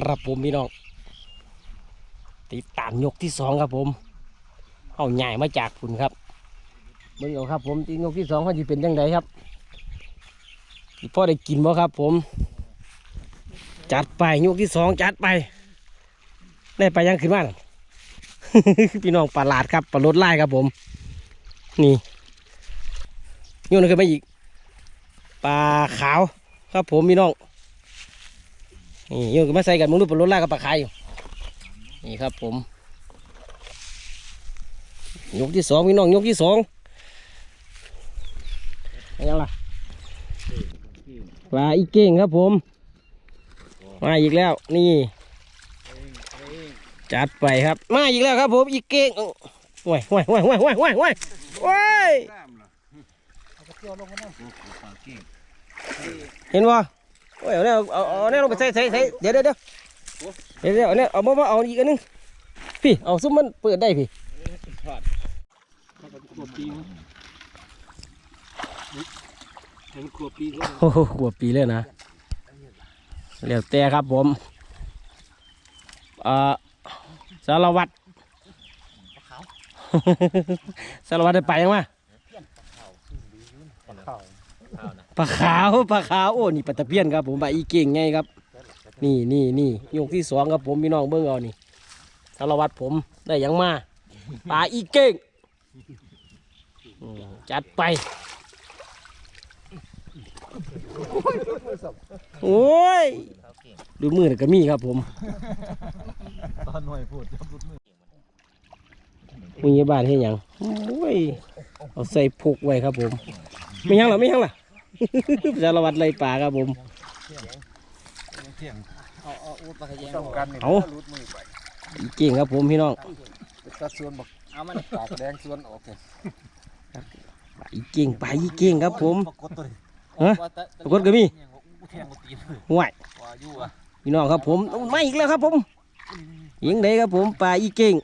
ครับผมพี่น้องติดตามยกที่สองครับผมเอาใหญ่มาจากคุณครับเบิ่งเอาครับ ผมตียกที่สองเขาจะเป็นยังไงครับพ่อได้กินบ่ครับ ผม จัดไปยกที่สองจัดไป ได้ไปยังขึ้นมานพี่น้องปลาหลาดครับปลารถไล่ครับผม นี่โยนขึ้นมาอีกปลาขาวครับผมพี่น้อง นี่โยนขึ้นมาใส่กันมึงดูปลารถล่กับปลาขายอยู่นี่ครับผม ยกที่สองพี่น้องยกที่สองอะไรยังล่ะปลาอีเก่งครับผม มาอีกแล้ว นี่ จัดไปครับ มาอีกแล้วครับผมอีกเก่งโอ้ยโอ้ยโอ้ยโอ้ยโอ้ยโอ้ยโอ้ยโอ้ยเห็นบ่า โอ้ยเอาเนี่ยเอาเอาเนี่ยลงไปใส่ใส่ใส่เดี๋ยวเดี๋ยวเดี๋ยวเดี๋ยวเดี๋ยวเอาเนี่ยเอามามาเอาอีกอันนึงพี่เอาซุ้มมันเปิดได้พี่ขวบปีมั้งเห็นขวบปีเลยนะเรียวแต่ครับผมเอ่อสารวัตรสารวัตรได้ไปยังวะ ปลาขาวปลาขาวโอ้นี่ปลาตะเพียนครับผมปลาอีเก่งไงครับ นี่นี่นี่ยกที่สองครับผมพี่น้องเบิ้งเอานี่สารวัตรผมได้หยังมาปลาอีเก่งอืมจัดไปโอ้ยดูมือน่ะก็มีครับผมตอนหน่วยพูดจะพูดมือมึงอยี่บ้านให้หยังโอ้ยเอาใส่พกไว้ครับผม ไม่ยังหรอไม่ยังหรอ สารวัตรไล่ปลาครับผมเที่ยงเอาเอาอุดปลากระแยงต้องกันนี่เอารูดมือไปอีเก่งครับผมพี่น้องตัดส่วนบอกเอามันปากแดงส่วนออกแกปลาอีเก่งปลาอีเก่งครับผมปรากฏตัวนี้ฮะปรากฏก็มีเที่ยงกูตีนเลยห่วยว่าอยู่อะพี่น้องครับผมมาอีกแล้วครับผมยิงได้ครับผมปลาอีเก่ง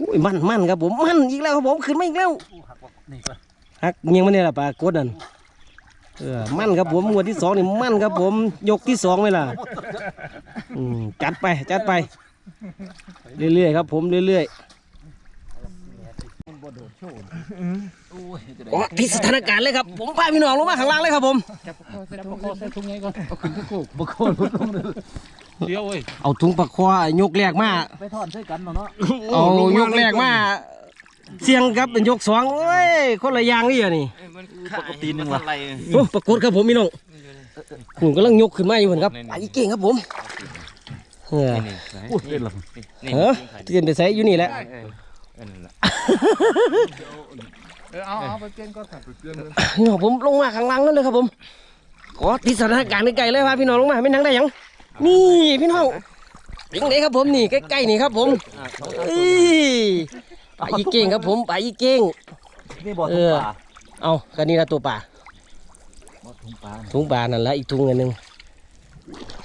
อุ้ยมันมันครับผมมันอีกแล้วครับผมขึ้นมาอีกแล้วอู้หักว่านี่ก็ ฮักเงียงมันเนี่ยล่ะปลากดนั่นเออมันครับผมงวดที่สองนี่มันครับผม ยกที่สองไหมล่ะอืมจัดไปจัดไป เรื่อยๆครับผมเรื่อยมันบ่โดดโชว์อู้ยจะๆได้อ๋อพิสถานการณ์เลยครับ ผมพาพี่น้องลงมาข้างล่างเลยครับผมจับคอใส่ถุงใส่ถุงไงก่อนเอาขึ้นทุกโคกบ่โคตรลงเลยเดี๋ยวเว้ยเอาถุงปลาคอยกแรกมาไปทอดใส่กันเนาะเนาะเอายกแรกมา เสียงครับเป็นยกสองเอ้ยคนละอย่างนี่อะนี่มันปกตินึงวะโอ้ปรากฏครับผมพี่น้องผมกำลังยกขึ้นมาอยู่เหมือนครับไอ้เก่งครับผมเอออู้เล่นหรอเออเตียนไปใส่อยู่นี่แหละเออเอาเอาไปเปลี่ยนก่อนครับไปเปลี่ยนเลยพี่น้องผมลงมาข้างล่างนั่นเลยครับผมขอที่สถานการณ์ใกล้ๆเลยพาพี่น้องลงมาไม่นั่งได้หยังนี่พี่น้องยิงไหนครับผมนี่ใกล้ๆนี่ครับผมเอ้ย ปลาอีเก่งครับผมปลาอีเก่งนี่บ่อเอถุงอปลาเอากันนี่ละตัวปลาบ่อถุงปลาถุงปลานั่นละอีกถุงอันหนึง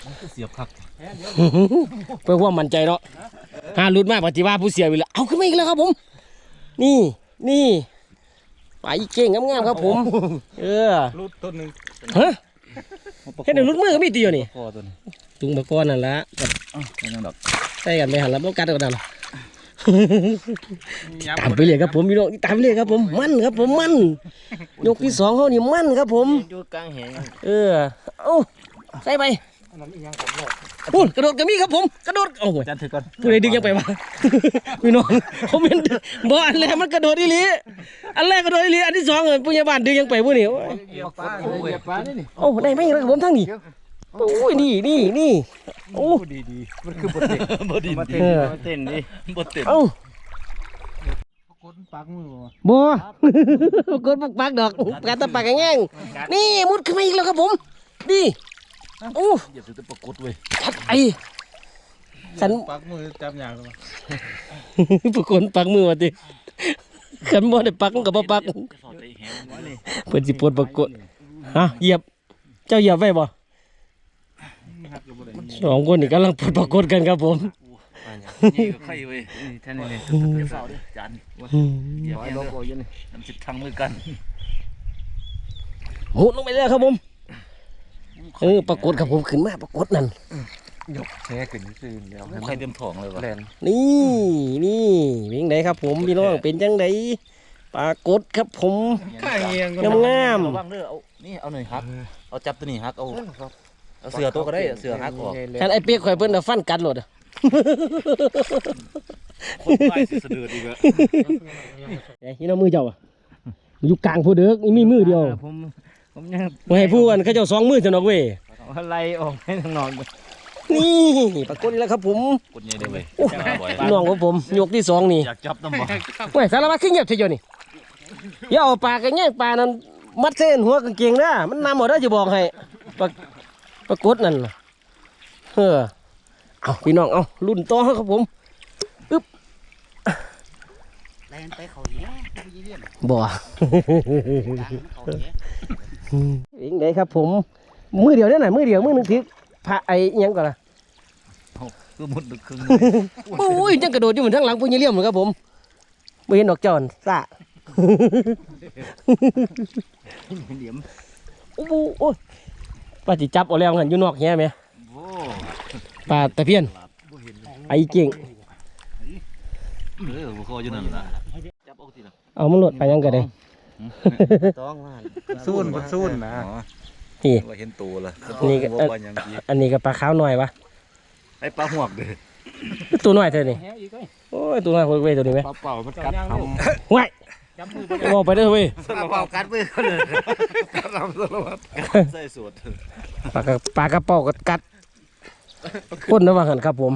มันก็เสียบคักเพื่อความมั่นใจเนาะหารุดมากปฏิว่าผู้เสียไปแล้วเอาขึ้นมาอีกแล้วครับผม นี่นี่ปลาอีเก่งงามๆครับผม เออรูดต้นหนึงฮะเห็นหนึ่งรุดมือก็มีตีอยู่นี่คอตัวนี้ถุงตะกอนนั่นละอ้าวยังดอกใส่กันไปหันแล้วต้องกัดกันนั่นล่ะ ตามไปเลยครับผมพี่น้องตามไปเลยครับผมมันครับผมมันยกที่สองเขานี่มันครับผมอยู่กลางแหงเออเอาใส่ไปอันนั้นอีหยังของโลกพูดกระโดดก็มีครับผมกระโดดโอ้โหจันถือก่อนผู้ใดดึงยังไปวะพี่น้องเขาเป็นบ่อันแรกมันกระโดดอีหลีอันแรกกระโดดอีหลีอันที่สองเออผู้ใหญ่บ้านดึงยังไปผู้นี่โอ้ยเหยียบปลาเหยียบปลานี่นี่โอ้ได้ไหมครับผมทั้งนี้ โอ้ยนี่นี่นี่โอ้ดีดีมันคือบทเด็กบทดีเออเต้นดิบดเต้นเอ้ากดปากมือบ่บ่กดปักปักดอกการตะปากแง่งนี่มุดขึ้นมาอีกแล้วครับผมนี่โอ้เหยียบจะปรากฏเว้ยชัดไอฉันปากมือจับอย่างเลยปรากฏปักมือมาดิขันบ่ได้ปักมันก็บ่ปักจะสอดใจแหงวะนี่เพิ่นสิปวดปรากฏฮะเหยียบ เจ้าเหยียบไว้บ่ สองคนนี่กำลังปรากฏกันครับผมนี่ก็ไข่เว้ยนี่แท่นี้เลยเดี๋ยวเฝ้าดิจานเดี๋ยวเดี๋ยวโอ้ยนี่น้ำจิตทางมือกันโหลงไปแล้วครับผมเออปรากฏครับผมขึ้นมาปรากฏนั่นยกแช่ขึ้นซื่อๆแล้วใครเต็มท้องเลยวะนี่นี่เป็นจังไดครับ ผมพี่น้องเป็นจังไดปรากฏครับผมข้าเงียงงามงามระวังเด้อเอานี่เอาหน่อยฮักเอาจับตัวนี้ฮักเอา เอาเสือตัวก็ได้เสือฮักออกคันไอ้เปียกข่อยเพิ่นเอาฟันกัดโลดอะคนตายสิสะดือดีกว่าไอ้ที่น้ามือเจ้าอะอยู่กลางผู้เด้อนี่มีมือเดียวผมผมยังบ่ให้ผู้กันเขาเจ้าสองมือเท่านั้นเว้ยอะไรออกให้ทางนอนนี่ปรากฏอีกแล้วครับผมกดใหญ่ได้ไหมพี่น้องของผมยกที่สองนี่ อยากจับน้ำบ่เว้ยสารวัตรขึ้นเงียบเฉยๆนี่อย่าเอาปากกันแย่งปลานั้นมัดเส้นหัวกางเกงนะมันนำหมดได้อจะบอกให้ปราก ปรากฏนั่นน่ะเฮ้อเอาพี่น้องเอารุ่นต่อครับผมแลนไปเขาเนี้ยไปเยี่ยมบ่เขาเนี้ยเองไดครับผม มือเดียวเนี่ยน่ะมือเดียวมือหนึงถือพระไอ้อิหยังก่อนล่ะคือมุดดึกครึ่งโอ้ยจังกระโดดอยู่เหมือนทั้งหลังปุญญเลี่ยมเลยครับผมไม่เห็นดอกจอนซ่าเหลี่ยมโอ้โห โอ้ยปลาจิจับเอาแล้วกันอยู่นอกแง่ไหมโอ้ปลาตะเพียนไอ้เก่งเออบ่คออยู่นั่นล่ะจับเอาทีละเอามันหลดไปยังกันเลยต้องมาสู้นบ่สู้นนะนี่ว่าเห็นตัวละนี่ก็ว่ายังดีอันนี้ก็ปลาขาวหน่อยวะไอ้ปลาหวกเด้อตัวน้อยเท่านี้โอ้ยตัวน้อยเว้ยตัวนี้ไหมปลาเป่ามันกัดทห่วย บอกไปเด้อเว้ยปลาเป่ากัดมือเขาเลยใส่สูตรปลากระปลากระเป๋ากัดกัดก้นนะว่าหันครับผม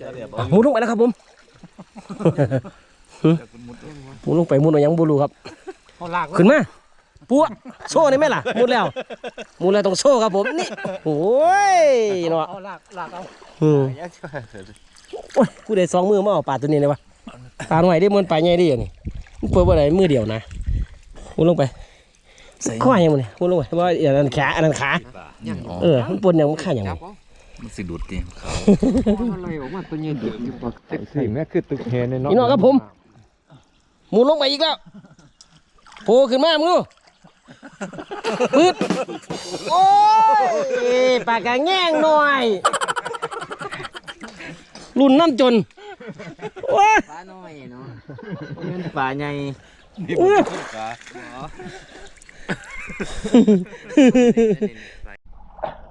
จะเรียบอะหมุนลงไปแล้วครับผมหมุนลงไปหมุนเอายังบูรูครับำเขาลากขึ้นมาปัวโซ่ได้ไหมล่ะหมุดแล้วหมุดแล้วต้องโซ่ครับผมนี่โอ้ยเนาะเอาลากลากเอาอืมโอ้ยกูได้สองมือมาเอาปลาตัวนี้เลยวะปลาหน่อยได้มันปลาใหญ่ได้ยังนี่มัน เปิดบ่ได้มือเดียวนะหมุดลงไปข้อยังมันนี่หมุดลงไปว่าอันนั้นขาอันนั้นขาเออมันปนอย่างมันขาอย่างมันมันสิดูดติอะไรออกมาตัวเงี้ยเดือดอยู่ปากสิแม่คือตึกแฮในเนาะพี่น้องครับผมหมุนลงไปอีกแล้วโผล่ขึ้นมามึงดูปึ๊ดโอ้ยปากกาแง่งหน่อยรุ่นน้ำจน ว้าปลาน้อยเนาะปลาใหญ่นี่บ่ต้นขา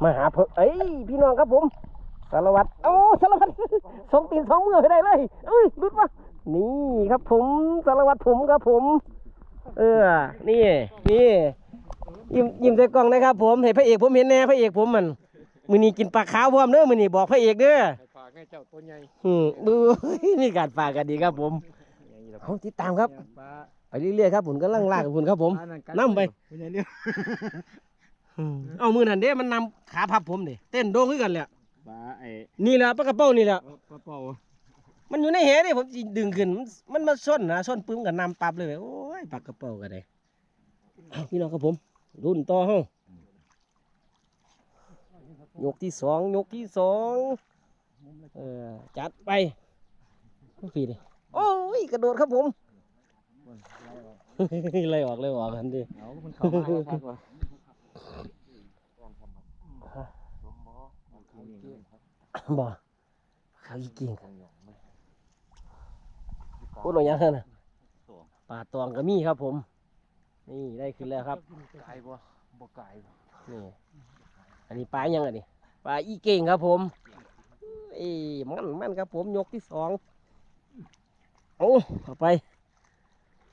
มาหาเพิ่นเอ้ยพี่น้องครับผมสารวัตรโอ้สารวัตรสองตีนสองมือให้ได้เลยเอ้ยรุดมานี่ครับผมสารวัตรผมครับผม เออ นี่นี่ยิ้มยิ้มใส่กล้องนะครับผมเห็นพระเอกผมเห็นแน่พระเอกผมมันมือนี้กินปลาขาวพร้อมเด้อมือนี้บอกพระเอกเด้อฝาก ให้เจ้าตัวใหญ่อืมดูมีการฝากกันดีครับผมเอาติดตามครับ ปลาไปเรื่อยๆครับผมกำลังลากกับคุณครับผมนำไปตัวใหญ่เนี่ยอืมเอามือนั่นเด้มันนำขาพับผมเด้เต้นโด่งขึ้นกันแหละปลาไอ้นี่แหละปลากระเป้านี่แหละปลาเป่ามันอยู่ในเหนี่ผมสิดึงขึ้นมันมันมาส้นนะส้นปึ้มกับนำปับเลยโอ้ยปลากระเป๋ากันเลยเอาพี่น้องครับผม รุ่นต่อห้องยกที่สองยกที่สอง เออจัดไปพี่ดิโอ้ยกระโดดครับผมไล่ออกไล่ออกกันดิเอามันเข้ามาแล้วครับว่าบ่เขาอีกิ่งพูดหน่อยยังนะป่าตองก็มีครับผม นี่ได้ขึ้นแล้วครับไก่บ่บ่ไก่บ่นี่อันนี้ปลายังไงนี่ปลาอีเก่งครับผมเอ้ยมันมันครับผมยกที่สองโอ้เข้าไป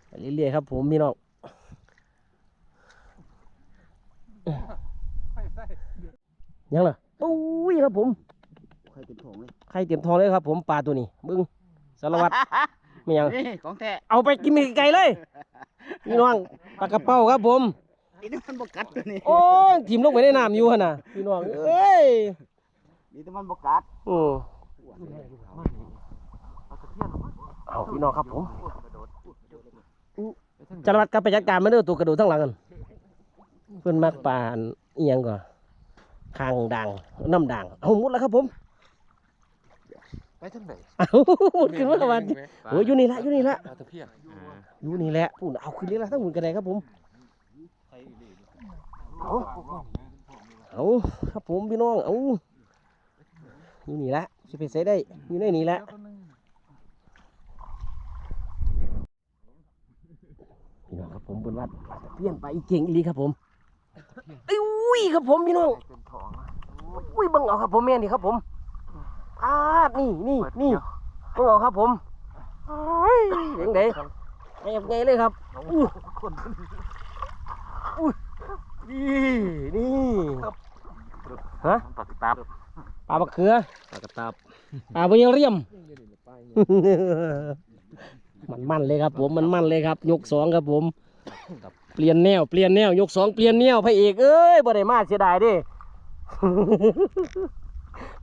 ไปเรื่อยๆครับผมพี่น้องยังล่ะอุ้ยครับผมใครเป็นผงเลยใครเตรียมทองเลยครับ ผมปลาตัวนี้มึงสารวัตรไม่ยังนี่ของแท้เอาไปกินไกลๆเลยพี่น้องปลากระเป้าครับผมนี่มันบกัดตัวนี้โอ้ยทิมลงไปในน้ำอยู่หั่นน่ะพี่น้องเอ้ย นี่มันบกัดอืมเอาพี่น้องครับผมจารวัตรกลับไปจัดการมาเด้อตัวกระโดดทั้งหลังกันเพิ่นมักปานอีหยังก่อนคางด่างน้ำด่างเอาหมุดแล้วครับผมไปทางไหนเอาหมุดขึ้นมาวันโอ้ยอยู่นี่ละอยู่นี่ละปลาตะเพียนอยู่นี่แหละพูดเอาขึ้นนี่ละทั้งหมุดกระไดครับผมเอาเอาครับผมพี่น้องเอา อยู่นี่ละจะไปใส่ได้อยู่ในนี่ละพี่น้องครับผมบนวัดเปลี่ยนไปอีกเก่งอีหลีครับผมเอ้ยอุ้ยครับผมพี่น้องอุ้ยเบังเอาครับผมแม่นี่ครับผมอาดนี่นี่นี่เบังเอาครับผมเฮ้ยเด็งเด็กไงไงเลยครับอู้อุ้ยนี่นี่ฮะปากตาบ ปลาบักเขือปากตาบปลาเบียเรียม มันมันเลยครับ ผมมันมันเลยครับ ยกสองครับผม เปลี่ยนแนวเปลี่ยนแนวยกสองเปลี่ยนแนวพระเอกเอ้ยบ่ได้มาเสียดายเดิ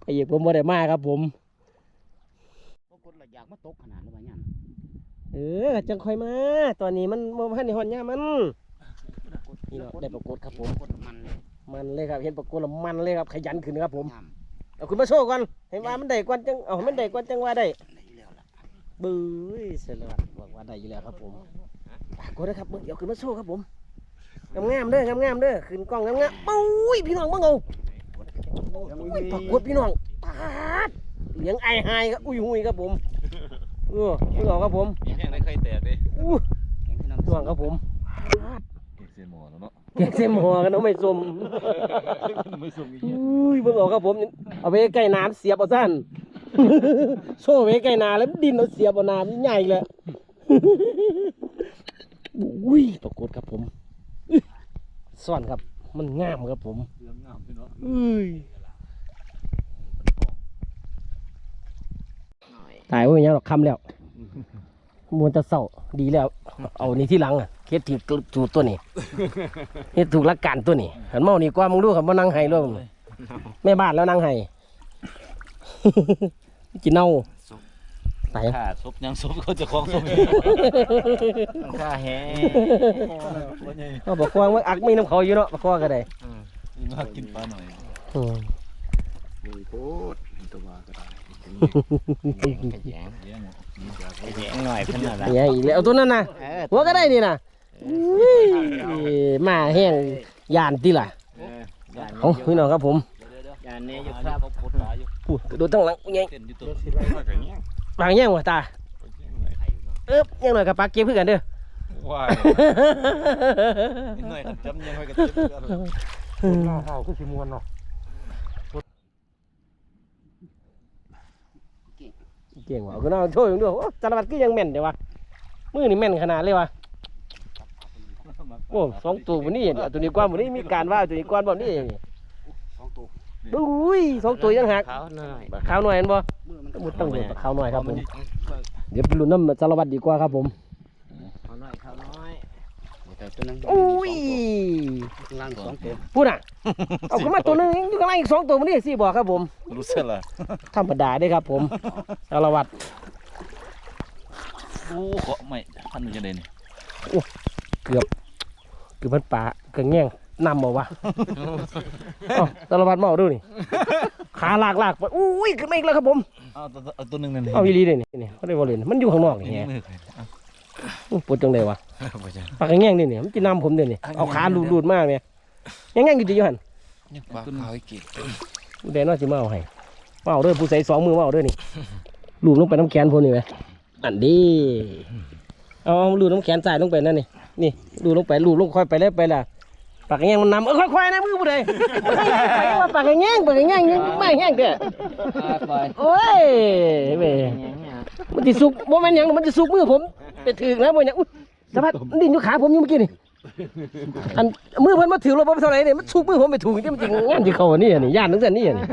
พระเอกผมบ่ได้มาครับ ผมปรากฏว่าอยากมาตกขนาดนั้นว่างั้นเออจังค่อยมา ตอนนี้มันบ่ทันได้ฮอดยามมันนี่เนาะได้ปรากฏครับผมปรากฏมันเลยมันเลยครับเห็นปรากฏแล้วมันเลยครับ ขยันขึ้นครับผมงาม เอาคุณมาโชว์ก่อนเห็นว่ามันได้กว่าจังเอาให้มันได้กว่าจังว่าได้ได้อยู่แล้วล่ะบื้อเสร็จแล้วบอกว่าได้อยู่แล้วครับผมปรากฏนะครับเดี๋ยวขึ้นมาโชว์ครับผมงามๆเด้องามๆเด้อขึ้นกล้องงามๆปุ้ยพี่น้องเบิ่งเอาอุ้ยปรากฏพี่น้องปาดเลี้ยงไอไฮครับอุ้ยหุยครับผมเออพี่น้องครับผมยังได้ไข่แตกเลยอู้แข็งที่น้ำพี่น้องครับผมเก่งเสียหมอแล้วเนาะ แกงเส้นหัวกันน้องไม่สมไม่ส่งอีกอุ้ยเบิ่งเอาครับผม เอาไปใกล้น้ำเสียบเอาสั้นโซ่ไว้ใกล้นาแล้วดินเอาเสียบเอาน้ำใหญ่เลยอุ้ยปรากฏครับผมอื้อซ่อนครับ มันงามครับผมเรื่องงามพี่เนาะอุ้ยตายว่าอย่างหรอกคำแล้ว มวนจะเศร้าดีแล้ว เอานี่ที่หลังอะเฮ็ดถูกถูกตัวนี้เฮ็ดถูกหลักการตัวนี้หันเมานี่กว่ามึงดูครับมานั่งไห้ด้วยมึงแม่บ้านแล้วนั่งไห้กินเน่าตายข้าซบยังซบเขาจะคล้องซบข้าแฮว่าไงเอาบอกกวางว่าอักมีน้ำเขาอยู่เนาะบอกกวางก็ได้นี่มากินปลาหน่อยอืมเลยโคตรตัวว่าก็ได้ แย่งแย่งนี่จะแข็งหน่อยขนาดนั้นเนี่ยอีกแล้วเอาตัวนั้นนะหัวก็ได้นี่นะอุ้ยมาแห้งยานที่ล่ะเอออย่าเอาพี่น้องครับผมยาเนี้อยู่ครับบเขาโคตรตายอยู่พูดกโดดตั้งหลังยังเต้นอยู่ตัวบางแย่งวะตาเอ๊บยังหน่อยกับปลาเก็บเพื่อกันเด้อว้ายหน่อยครับจำยังไว้กับเจ็บกันเฮาคือสิมวนเนาะ เก่งว่ะเอาก็น่าโชว์อย่างเดียวโอ้สารวัตรก็ยังแม่นเดี๋ยววะมือนี่แม่นขนาดเลยวะโอ้สองตัววันนี้เอาตัวนี้กว้านวันนี้มีการว่าเอาตัวนี้กว้านแบบนี้สองตัวอุ้ยสองตัวยังหักขาวหน่อยปลาขาวหน่อยเห็นบ่มือมันมุดต้องเลยปลาขาวหน่อยครับผมเดี๋ยวไปลุ้นน้ำสารวัตรดีกว่าครับผม ขาวหน่อยขาวน้อย แต่ตัวนึงอุ้ยล่างสองตัวพูดอะ เอาขึ้นมาตัวหนึงอยู่ข้างล่างอีกสองตัวมันนี่สิบอกครับผม รู้เส้นละธรรมดาได้ครับผมสารวัตรโอ้เกาะไม่พันอยู่จะเด่นคือมันป่าเกระแง่งนำมาวะเอ้าสารวัตรเมาดูนี่ขาลากลากไปอุ้ยขึ้นมาอีกแล้วครับผมเอาตัวเอาตัวหนึ่งนั่นเอาอีหลีเลยนี่นี่เขาได้บอลเลนมันอยู่ข้างนอกนี่นี่ไงมือปวดจังเลยวะ ไปจ้ะปากกระแง่งนี่นี่มันจะนำผมเดี๋ยวนี่เอาขาลูดลูดๆมากเนี่ยยังแง่งอยู่ดีอยู่หันปลาขาวกินผู้ใดน่าจะมาเอาให้มาเอาเด้อผู้ใส่สองมือมาเอาเด้อนี่ลูบลงไปน้ำแขนผมนี่ไหมอันดีเอาเอาลูบน้ำแขนใส่ลงไปนั่นนี่นี่ลูบลงไปลูบลงค่อยไปเลยไปละปากกระแง่งมันนำเออค่อยๆนะมือผู้ใดไปว่าปากกระแง่งปากกระแง่งยังไม่แห้งเด้อปล่อยโอ้ยเว้ยมันจะสุกโมเมนต์ยังมันจะสุกมือผมไปถึงแล้วโมยังอุ้ย สะพัดมันดิ้นอยู่ขาผมอยู่เมื่อกี้นี่อันมือเพิ่นมาถือเราบ่เท่าไหร่เนี่ยมันสุกมือผมไปถูกที่มันจริงงานที่เขาอันนี่อันนี่ย่านนึงสันนี่อันนี่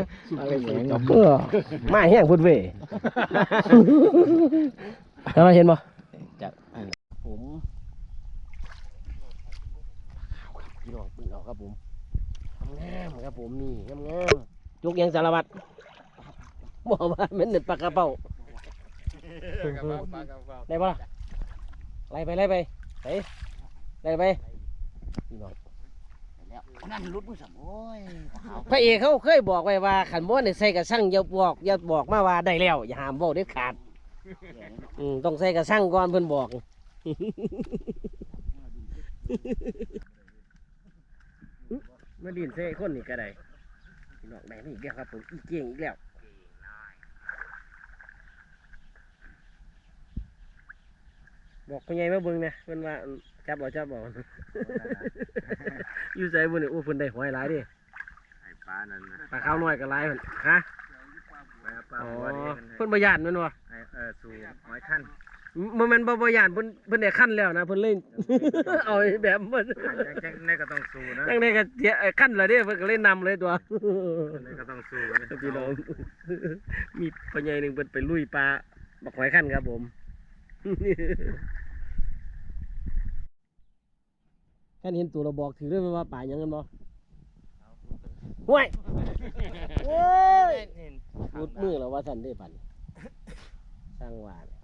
เออมาแห้งพุ่นเว้ยแล้วมาเห็นบ่จับผมพี่น้องปืนเอาครับผมงามครับผมนี่งามงามๆยกยังสารวัตรบอกว่ามันเด็ดปลากระเป๋าได้ปะล่ะ ไล่ไปไล่ไปไปไล่ไปพี่น้องแล้วนั่นรุดมือสั่งโอ้ยขาวพระเอกเขาเคยบอกไว้ว่าขันม้วนใส่กระชังอย่าบอกอย่าบอกมาว่าได้แล้วอย่าห้ามบอกเด็ดขาดอืมต้องใส่กระชังก่อนเพิ่อนบอกมาดินใส่คนนี่ก็ได้พี่น้องได้นี่อีกแล้วครับผมอีเก่งอีกแล้ว บอกพ่อใหญ่มาเบิ่งนะเพิ่นว่าจับเอาจับเอาอยู่ใจบุญนี่โอ้เพิ่นได้หอยหลายเดิไอ้ปลานั่นนะปลาขาวน้อยก็หลายเพิ่นฮะปลาปลาอ๋อหัวนี่เพิ่นบ่ย่านแม่นบ่ไอ้เออสู่หอยขั้นบ่แม่นบ่บ่ย่านเพิ่นเพิ่นได้ขั้นแล้วนะเพิ่นเล่นเอาไอ้แบบมันจังๆนี่ก็ต้องสู่นะจังได๋ก็เสียเอ่อขั้นแล้วเด้เพิ่นก็เล่นนำเลยตัวนี่ก็ต้องสู่นะพี่น้องมีพ่อใหญ่หนึงเพิ่นไปลุยปลาบักหอยขั้นครับผม ขั้นเห็นตัวเราบอกถือเรื่องว่าป่าหยังกันบ่ห่วยโว้ยรุดมือแล้วว่าสันได้ปันสร้างว่าเนี่ย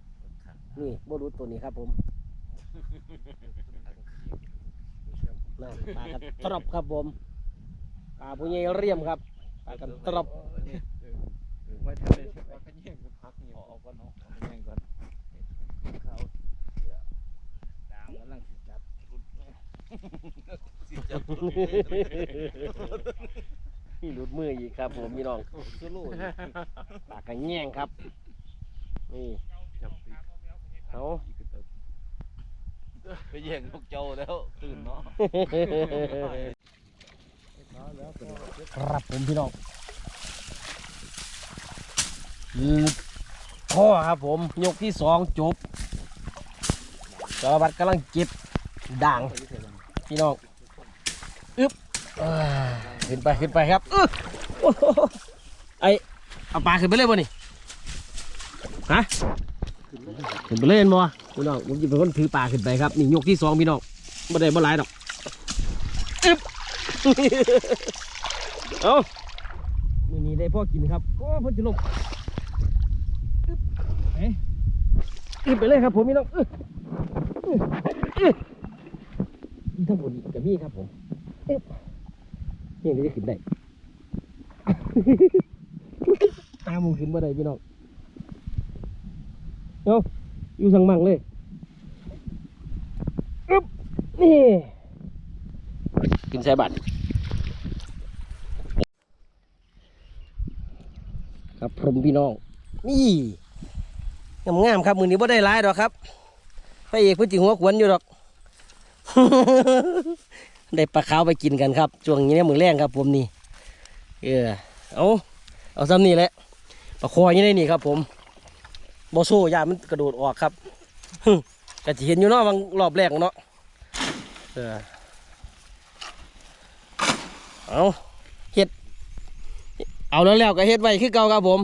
นี่บ่รุดตัวนี้ครับผมน่ะปลากันตรอบครับผมปลาผู้ใหญ่เรียมครับปลากันตรอบไว้ทำเลยว่าขยี้กับพักนี่ออกก่อนเนาะเอาไปแย่งก่อน เขาดามกำลังสิจับนี่รุดมืออีกครับ ผมพี่น้องสู้ลูกปลากันแง่งครับ นี่จับปีกเอาไปแย่งพวกเจ้าแล้วตื่นเนาะครับผมพี่น้องอืม พ่อครับผม ยกที่สองจบสารวัตรกำลังเก็บด่างพี่น้องอึ๊บขึ้นไปขึ้นไปครับอึ๊บโอ้โหไอเอาปลาขึ้นไปเลยบ่นี่ฮะขึ้นไปเลยเห็นบ่พี่น้องผมจะเป็นคนถือปลาขึ้นไปครับนี่ยกที่สองพี่น้องไม่ได้บ่หลายดอกอึ๊บเอามือนี้ได้พ่อกินครับก็พ่อจะลง อึบไปเลยครับผมพี่น้องอึ๊บอึ๊บอึ๊บทั้งหมดนี้กับมีครับผมอึ๊บนี่นี่จะขึ้นได้ตามึงขึ้นมาได้พี่น้องเอาอยู่สังมังเลยอึบนี่ขึ้นใส่บัตรครับผมพี่น้องนี่ งามๆครับมือนี้บ่ได้หลายดอกครับพระเอกพื้นจิหัวขวนอยู่ดอก ได้ปลาขาวไปกินกันครับช่วงนี้เนี่ยมือแรงครับผมนี่เออเอาเอาซ้ำนี่แหละปลาคออยี่ในนี่ครับ ผมโบโซ่ยามันกระโดดออกครับก็จะเห็นอยู่เนาะบางรอบแรกเนาะเออเอาเฮ็ด เอาแล้วแล้วก็เฮ็ดไว้คือเก่าครับผม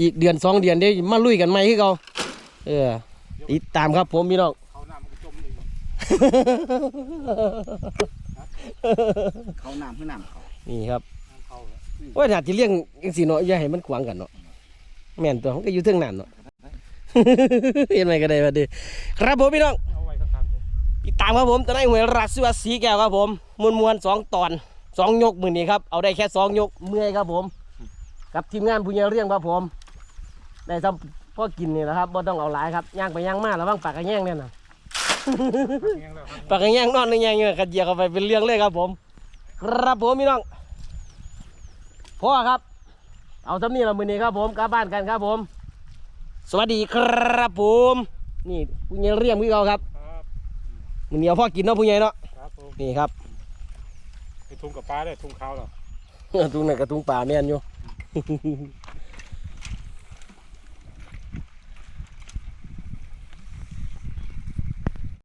อีกเดือนสองเดือนเดี๋ยวมาลุยกันใหม่คือเก่าเออติดตามครับผมพี่น้องเขาน้ำมันก็จมเลยเขาน้ำขึ้นน้ำเขานี่ครับเขาว่าอยากจะเลี้ยงจังสีเนาะอย่าให้มันขวางกันเนาะแม่นตัวมันก็อยู่เทิงนั้นเนาะเห็นไหมก็ได้มาดีครับผมพี่น้องเอาไว้ข้างๆตัวติดตามครับผมตอนนี้หวยรักสิวาสีแก้วครับผมมวนมวนๆสองตอนสองยกมือนี้ครับเอาได้แค่สองยกเมื่อยครับผม กับทีมงานผู้ใหญ่เรียงครับผม ได้ทำพ่อกินนี่แหละครับบ่ต้องเอาหลายครับย่างไปย่างมาแล้วบ้างปากกระแยงเนี่ยนะแย่งแล้วครับปากกระแยงนอนในแยงเนี่ยกระเจียกเข้าไปเป็นเรื่องเลยครับ ผม ครับผมพี่น้องพ่อครับ เอาทำนี่ละมือนี้ครับผมกลับบ้านกันครับผม สวัสดีครับผม นี่ผู้ใหญ่เรียงพี่เขาครับครับมือนี้เอาพ่อกินเนาะผู้ใหญ่เนาะครับผมนี่ครับไปทุ่งกับปลาได้ทุ่งเขาเหรอทุงไหนกระทุงป่าแม่นอยู่